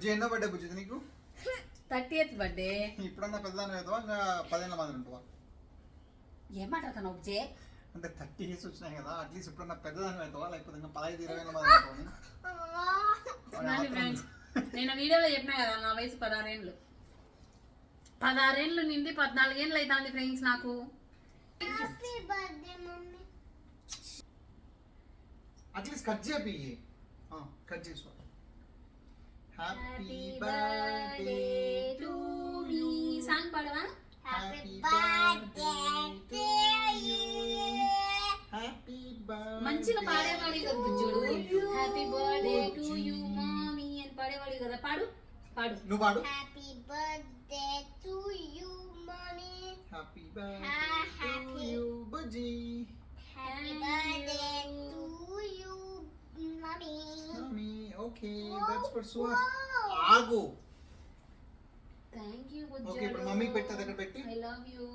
బుజ్జి ఎన్నో బర్త్డే బుజ్జి నీకు? Thirty eighth birthday. ఇప్పుడన్నా పెద్దదాని అవుతావా ఇంకా పదేళ్ళ మంది ఉంటావా? విజయ్ అంటే థర్టీ ఇయర్స్ వచ్చినాయి కదా అట్లీస్ట్ ఇప్పుడన్నా పెద్దదాని అవుతావా లేకపోతే ఇంకా పదహైదు ఇరవై ఏళ్ళ మంది ఉంటావా చూడండి ఫ్రెండ్స్ నేను వీడియోలో చెప్పినా కదా నా వయసు పదహారేళ్ళు పదహారేళ్ళు నిండి పద్నాలుగేళ్ళు అవుతుంది ఫ్రెండ్స్ నాకు. అట్లీస్ట్ కట్ చేపి కట్ చేసుకో happy happy birthday birthday to me song పాడవా happy birthday to you happy birthday మంచిగా పాడేవాడి కదా బుజ్జుడు happy birthday to you mummy అని పాడేవాడి కదా పాడు పాడు నువ్వు పాడు happy birthday to you mummy happy Ha- birthday happy. You Bujji happy birthday to you mummy mummy okay that's for Suhas ఆగు థ్యాంక్ యూ ఓకే ఇప్పుడు మమ్మీకి పెట్టు దగ్గర పెట్టి. ఐ లవ్ యూ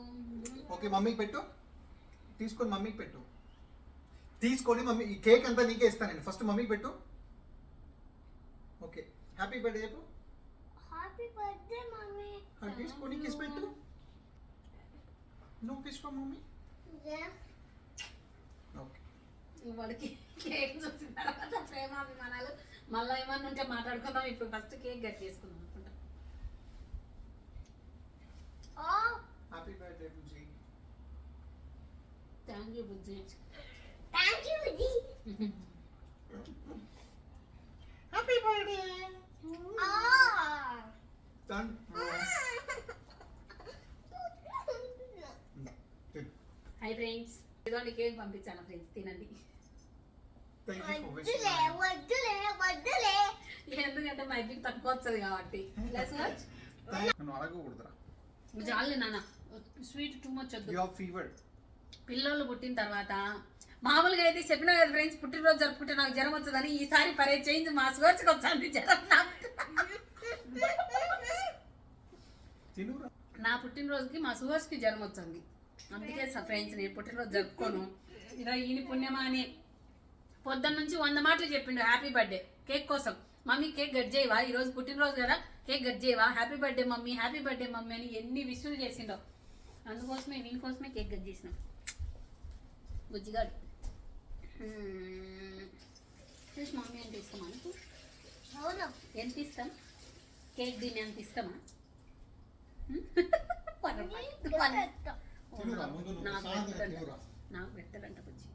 ఓకే మమ్మీకి పెట్టు. తీసుకొని మమ్మీకి పెట్టు. తీసుకొని మమ్మీ ఈ కేక్ అంతా నీకే ఇస్తాను నేను. ఫస్ట్ మమ్మీకి పెట్టు. ఓకే హ్యాపీ బర్త్డే చెప్పు. Happy birthday mummy. తీసుకొని కిస్ పెట్టు. No kiss for mummy? Okay వాడికి కేక్ చూసిన తర్వాత ప్రేమాభిమానాలు మళ్ళీ ఏమన్నా ఉంటే మాట్లాడుకుందాం. ఇప్పుడు ఫస్ట్ కేక్ కట్ చేసుకుందాం అనుకుంటా. హ్యాపీ బర్త్డే బుజ్జి థ్యాంక్ యూ బుజ్జి థాంక్ యూ జీ హ్యాపీ బర్త్డే ఆ. డన్ హై ఫ్రెండ్స్ ఇదిగోండి కేక్ పంపించాను ఫ్రెండ్స్ తినండి. థ్యాంక్ వద్దులే వద్దులే వద్దులే. ఎందుకంటే మా ఇంటికి తక్కువ వస్తుంది కాబట్టి. అడగకూడదురా. చాలు నాన్న. స్వీట్ టూ మచ్ వద్దు. యు హావ్ ఫీవర్ పిల్లలు పుట్టిన తర్వాత మామూలుగా అయితే చెప్పినా కదా ఫ్రెండ్స్ పుట్టినరోజు జరుపుకుంటే నాకు జ్వరం వచ్చదని ఈసారి పరే చేంజ్ మా స్వర్చ్కి వచ్చింది జ్వరం నా పుట్టినరోజుకి మా సువర్స్కి జ్వరం వచ్చింది అందుకే ఫ్రెండ్స్ నేను పుట్టినరోజు జరుపుకోను. ఇలా ఈయన పుణ్యమా అని పొద్దున్న నుంచి వంద మాటలు చెప్పిండు హ్యాపీ బర్త్డే కేక్ కోసం. మమ్మీ కేక్ కట్ చేయవా? ఈ రోజు పుట్టినరోజు కదా. కేక్ కట్ చేయవా? Happy birthday mummy. Happy birthday mummy. అని ఎన్ని విషులు చేసిండో. అందుకోసమే వీని కోసమే కేక్ కట్ చేసిన. బుజ్జిగాడు. చూసి మమ్మీ నీకు? అవును. ఎంత ఇష్టం? కేక్ దీన్ని ఎంత నువ్వు నాకు పెట్టడంట బుజ్జి.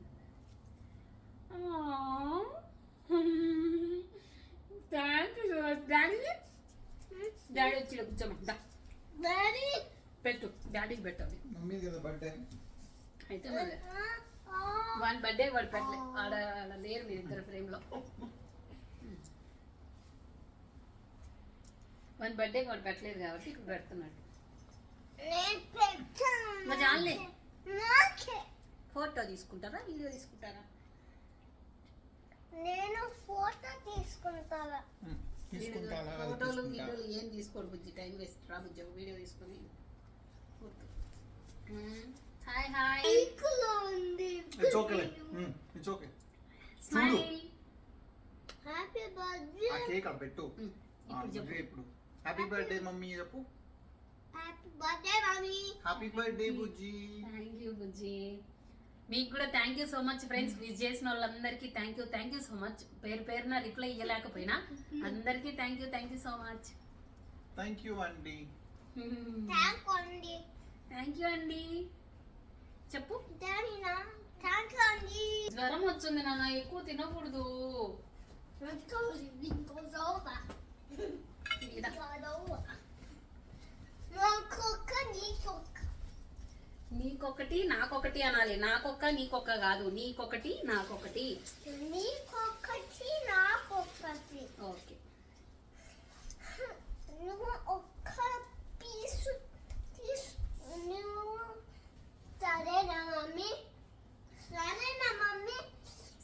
థ్యాంక్ యూ డాడీ డాడీ వచ్చి కూర్చోమంట డాడీ పెట్టు డాడీకి పెట్టాలి మమ్మీ కదా బర్త్డే అయితే వాడి బర్త్డే వాడు పెట్టలే ఆడ అలా లేరు మీరు ఇద్దరు ఫ్రేమ్లో వాడి బర్త్డే వాడు పెట్టలేదు కాబట్టి ఇప్పుడు పెడుతున్నాడు మా పెట్టాను ఫోటో తీసుకుంటారా వీడియో తీసుకుంటారా నేను ఫోటో తీసుకుంటాను తీసుకుంటా అలాగే ఫోటోలు వీడియోలు ఏం తీసుకోడు బుజ్జి టైం వేస్ట్. రా బుజ్జి ఒక వీడియో తీసుకొని. Hi hi. It's okay it's okay smile. Happy ఆ బర్త్డే కేక్ అక్కడ పెట్టు. ఆ, ఇప్పుడు హ్యాపీ బర్త్డే మమ్మీ చెప్పు. Happy birthday mummy happy birthday Bujji. Thank you బుజ్జి. మీకు కూడా thank you so much friends wish చేసిన వాళ్ళందరికీ thank you thank you so much పేరు పేరున రిప్లై ఇవ్వలేకపోయినా అందరికీ thank you thank you so much thank you అండి థ్యాంక్ అండి థ్యాంక్ యూ అండి చెప్పు. డాడీ నా. థ్యాంక్ యూ అండి జ్వరం వచ్చింది నాన్న ఎక్కువ తినకూడదు. Let's నీకొకటి నాకొకటి అనాలి. నాకొక్క నీకొక్క కాదు. నీకొకటి నాకొకటి. na cookati. ఓకే. నువ్వు ఒక్క పీసు తీసు నువ్వు సరేనా మమ్మీ సరేనా మమ్మీ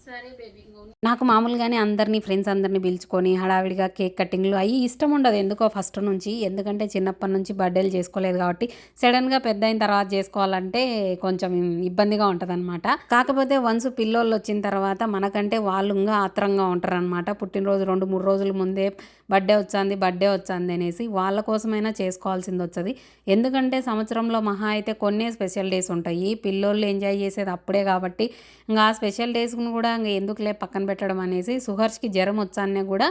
సరే బేబీ నాకు మామూలుగానే అందరినీ ఫ్రెండ్స్ అందరినీ పిలుచుకొని హడావిడిగా కేక్ కటింగ్లు అవి ఇష్టం ఉండదు ఎందుకో ఫస్ట్ నుంచి. ఎందుకంటే చిన్నప్పటి నుంచి బర్త్డేలు చేసుకోలేదు కాబట్టి సడన్గా పెద్ద అయిన తర్వాత చేసుకోవాలంటే కొంచెం ఇబ్బందిగా ఉంటుంది కాకపోతే వన్స్ పిల్లోళ్ళు వచ్చిన తర్వాత మనకంటే వాళ్ళు ఇంకా ఆత్రంగా ఉంటారు అనమాట పుట్టినరోజు రెండు మూడు రోజుల ముందే బర్త్డే వచ్చింది బర్త్డే వచ్చింది అనేసి వాళ్ళ కోసమైనా చేసుకోవాల్సింది వచ్చేది. ఎందుకంటే సంవత్సరంలో మహా అయితే కొన్ని స్పెషల్ డేస్ ఉంటాయి. పిల్లోళ్ళు ఎంజాయ్ చేసేది అప్పుడే కాబట్టి ఇంకా ఆ స్పెషల్ డేస్ను కూడా ఇంకా ఎందుకులే పక్కన పెట్టడం అనేసి సుహర్ష్కి జ్వరం వచ్చానే కూడా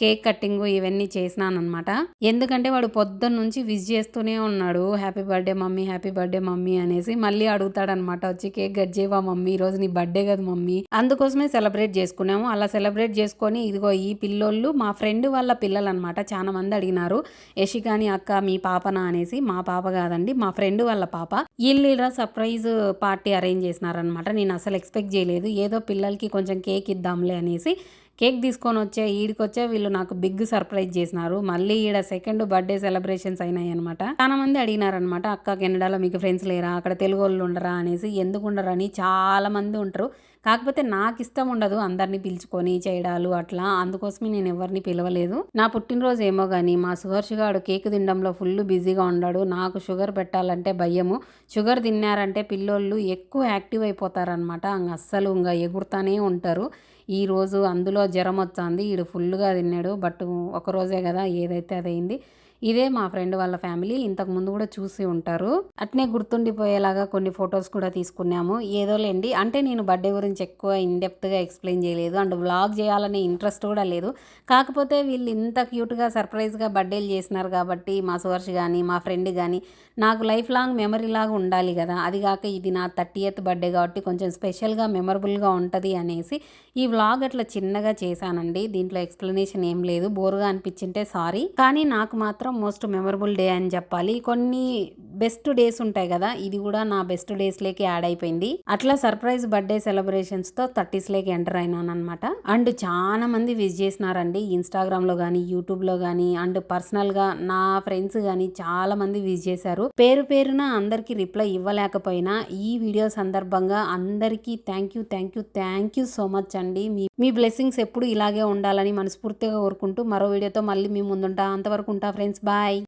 కేక్ కట్టింగ్ ఇవన్నీ చేసినాను అనమాట ఎందుకంటే వాడు పొద్దున్న నుంచి విజ్ చేస్తూనే ఉన్నాడు. Happy birthday mummy happy birthday mummy అనేసి మళ్ళీ అడుగుతాడనమాట వచ్చి కేక్ కట్ చేయవా మమ్మీ? ఈ రోజు నీ బర్త్డే కదా మమ్మీ. అందుకోసమే సెలబ్రేట్ చేసుకున్నాము. అలా సెలబ్రేట్ చేసుకొని ఇదిగో ఈ పిల్లోళ్ళు మా ఫ్రెండ్ వాళ్ళ పిల్లలు అనమాట చాలా మంది అడిగినారు. యశికాని అక్క మీ పాపనా? అనేసి. మా పాప కాదండి మా ఫ్రెండ్ వాళ్ళ పాప. వీళ్ళు ఇలా సర్ప్రైజ్ పార్టీ అరేంజ్ చేసినారనమాట నేను అసలు ఎక్స్పెక్ట్ చేయలేదు. ఏదో పిల్లలకి కొంచెం కేక్ ఇద్దాంలే అనేసి కేక్ తీసుకొని వచ్చే ఈడికొచ్చే వీళ్ళు నాకు బిగ్ సర్ప్రైజ్ చేసినారు. మళ్ళీ ఈడ సెకండ్ బర్త్డే సెలబ్రేషన్స్ అయినాయి అనమాట చాలా మంది అడిగినారనమాట అక్క కెనడాలో మీకు ఫ్రెండ్స్ లేరా? అక్కడ తెలుగు వాళ్ళు ఉండరా? అనేసి. ఎందుకు ఉండరని? చాలా మంది ఉంటారు. కాకపోతే నాకు ఇష్టం ఉండదు అందరినీ పిలుచుకొని చేయడాలు అట్లా. అందుకోసమే నేను ఎవరిని పిలవలేదు. నా పుట్టినరోజు ఏమో కానీ మా సుహర్షిగాడు కేక్ తినడంలో ఫుల్ బిజీగా ఉన్నాడు నాకు షుగర్ పెట్టాలంటే భయము. షుగర్ తిన్నారంటే పిల్లోళ్ళు ఎక్కువ యాక్టివ్ అయిపోతారనమాట అంగ అస్సలు ఇంకా ఎగురుతానే ఉంటారు. ఈ రోజు అందులో జ్వరం వచ్చింది. ఈడు ఫుల్గా తిన్నాడు. బట్ ఒక రోజే కదా ఏదైతే అదైంది ఇదే మా ఫ్రెండ్ వాళ్ళ ఫ్యామిలీ. ఇంతకు ముందు కూడా చూసి ఉంటారు. అట్నే గుర్తుండిపోయేలాగా కొన్ని ఫొటోస్ కూడా తీసుకున్నాము. ఏదోలేండి అంటే నేను బర్త్డే గురించి ఎక్కువ ఇన్డెప్త్గా ఎక్స్ప్లెయిన్ చేయలేదు. అండ్ వ్లాగ్ చేయాలనే ఇంట్రెస్ట్ కూడా లేదు. కాకపోతే వీళ్ళు ఇంత క్యూట్గా సర్ప్రైజ్గా బర్త్డేలు చేసినారు కాబట్టి మా సువర్ష్ కానీ మా ఫ్రెండ్ కానీ నాకు లైఫ్ లాంగ్ మెమరీ లాగా ఉండాలి కదా. అది కాక ఇది నా థర్టీ ఎయిత్ బర్త్డే కాబట్టి కొంచెం స్పెషల్గా మెమరబుల్గా ఉంటుంది అనేసి ఈ వ్లాగ్ అట్లా చిన్నగా చేశానండి. దీంట్లో ఎక్స్ప్లెనేషన్ ఏం లేదు. బోరుగా అనిపించింటే సారీ. కానీ నాకు మాత్రం మోస్ట్ మెమరబుల్ డే అని చెప్పాలి. కొన్ని బెస్ట్ డేస్ ఉంటాయి కదా ఇది కూడా నా బెస్ట్ డేస్లోకి యాడ్ అయిపోయింది. అట్లా సర్ప్రైజ్ బర్త్డే సెలబ్రేషన్స్తో థర్టీస్లోకి ఎంటర్ అయినాను అనమాట అండ్ చాలా మంది విజ్ చేసినారండి. ఇన్స్టాగ్రామ్లో కానీ యూట్యూబ్లో కానీ అండ్ పర్సనల్గా నా ఫ్రెండ్స్ కానీ చాలా మంది విజ్ చేశారు. పేరు పేరున అందరికీ రిప్లై ఇవ్వలేకపోయినా ఈ వీడియో సందర్భంగా అందరికీ thank you thank you thank you so much అండి. మీ మీ బ్లెస్సింగ్స్ ఎప్పుడు ఇలాగే ఉండాలని మనస్ఫూర్తిగా కోరుకుంటూ మరో వీడియోతో మళ్ళీ మీ ముందుంటా. అంతవరకు ఉంటా ఫ్రెండ్స్. Bye.